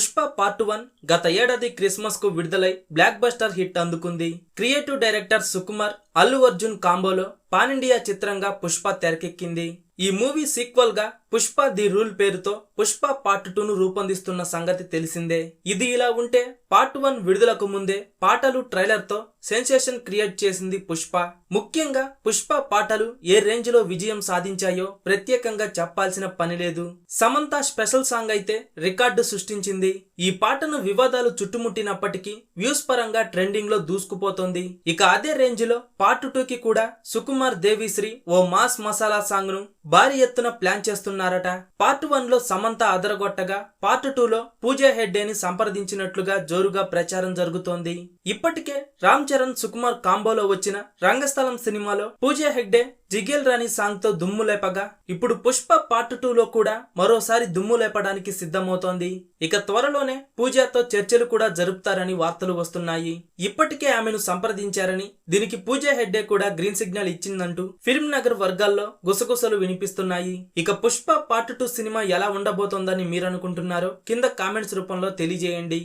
Pushpa part one గత ఏడాది క్రిస్మస్కు విడుదలై బ్లాక్ బస్టర్ హిట్ అందుకుంది. క్రియేటివ్ డైరెక్టర్ సుకుమార్ అల్లు అర్జున్ కాంబోలో పాన్ ఇండియా చిత్రంగా పుష్ప తెరకెక్కింది. ఈ మూవీ సీక్వల్గా పుష్ప ది రూల్ పేరుతో పుష్ప పార్ట్ టూను రూపొందిస్తున్న సంగతి తెలిసిందే. ఇది ఇలా ఉంటే పార్ట్ వన్ విడుదలకు ముందే పాటలు ట్రైలర్తో సెన్సేషన్ క్రియేట్ చేసింది పుష్ప. ముఖ్యంగా పుష్ప పాటలు ఏ రేంజ్లో విజయం సాధించాయో ప్రత్యేకంగా చెప్పాల్సిన పని లేదు. సమంత స్పెషల్ సాంగ్ అయితే రికార్డు సృష్టించింది. ఈ పాటను వివాదాలు చుట్టుముట్టినప్పటికీ వ్యూస్ పరంగా ట్రెండింగ్లో దూసుకుపోతోంది. ఇక అదే రేంజ్లో పార్ట్ టూ కి కూడా సుకుమార్ దేవిశ్రీ ఓ మాస్ మసాలా సాంగ్ను భారీ ఎత్తున ప్లాన్ చేస్తున్న చేస్తున్నారట పార్ట్ వన్లో సమంత అదరగొట్టగా పార్ట్ టూ లో పూజా హెడ్డేని సంప్రదించినట్లుగా జోరుగా ప్రచారం జరుగుతోంది. ఇప్పటికే రామ్ చరణ్ సుకుమార్ కాంబోలో వచ్చిన రంగస్థలం సినిమాలో పూజా హెగ్డే జిగేల్ రాణి సాంగ్తో దుమ్ము లేపగా ఇప్పుడు పుష్ప పార్ట్ టూ లో కూడా మరోసారి దుమ్ము లేపడానికి సిద్ధమవుతోంది. ఇక త్వరలోనే పూజాతో చర్చలు కూడా జరుపుతారని వార్తలు వస్తున్నాయి. ఇప్పటికే ఆమెను సంప్రదించారని దీనికి పూజా హెడ్డే కూడా గ్రీన్ సిగ్నల్ ఇచ్చిందంటూ ఫిల్మ్ నగర్ వర్గాల్లో గుసగుసలు వినిపిస్తున్నాయి. ఇక పుష్ప పార్ట్ టూ సినిమా ఎలా ఉండబోతోందని మీరు అనుకుంటున్నారో కింద కామెంట్స్ రూపంలో తెలియజేయండి.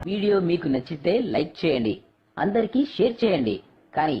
వీడియో మీకు నచ్చితే లైక్ చేయండి. అందరికీ షేర్ చేయండి. కానీ